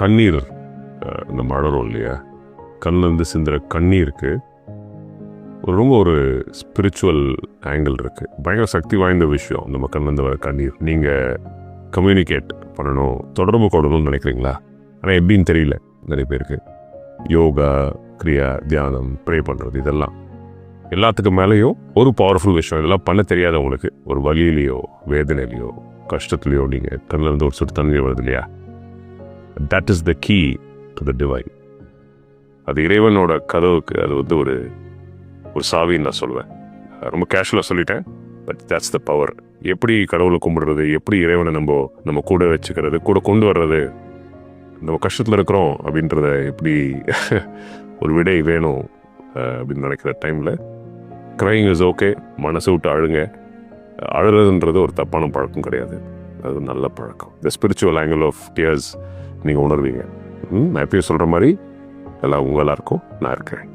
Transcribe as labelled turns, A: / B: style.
A: கண்ணீர் இந்த நம்ம அழறோம் இல்லையா? கண்ணில் இருந்து சிந்துற கண்ணீருக்கு ஒரு ரொம்ப ஒரு ஸ்பிரிச்சுவல் ஆங்கிள் இருக்குது பயங்கர சக்தி வாய்ந்த விஷயம் நம்ம கண்ணிலேருந்து வர கண்ணீர். நீங்கள் கம்யூனிகேட் பண்ணணும் தொடர்பு கொள்ளணும்னு நினைக்கிறீங்களா? ஆனால் எப்படின்னு தெரியல நிறைய பேருக்கு. யோகா கிரியா தியானம் ப்ரே பண்ணுறது இதெல்லாம். எல்லாத்துக்கும் மேலேயும் ஒரு பவர்ஃபுல் விஷயம். இதெல்லாம் பண்ண தெரியாதவங்களுக்கு ஒரு வழியிலையோ வேதனையிலையோ கஷ்டத்துலையோ நீங்கள் கண்ணிலிருந்து ஒரு சொட்டு தண்ணி வருது இல்லையா? That is the key to the divine அது இறைவனோட கதவுக்கு அது வந்து ஒரு ஒரு சாவின்னு நான் சொல்லுவேன் ரொம்ப கேஷுவலாக சொல்லிட்டேன் பட் தட்ஸ் த பவர் எப்படி கடவுளை கும்பிடுறது எப்படி இறைவனை நம்ம நம்ம கூட வச்சுக்கிறது கூட கொண்டு வர்றது நம்ம கஷ்டத்தில் இருக்கிறோம் அப்படின்றத எப்படி ஒரு விடை வேணும் அப்படின்னு நினைக்கிற டைமில் க்ரைங் இஸ் ஓகே மனசு விட்டு அழுங்க. அழுறதுன்றது ஒரு தப்பான பழக்கம் கிடையாது. அது நல்ல பழக்கம். The spiritual angle of tears நீங்கள் உணர்வீங்க. ம், நான் எப்பயும் சொல்கிற மாதிரி எல்லாம் உங்கள் எல்லாருக்கும் நான் இருக்கிறேன்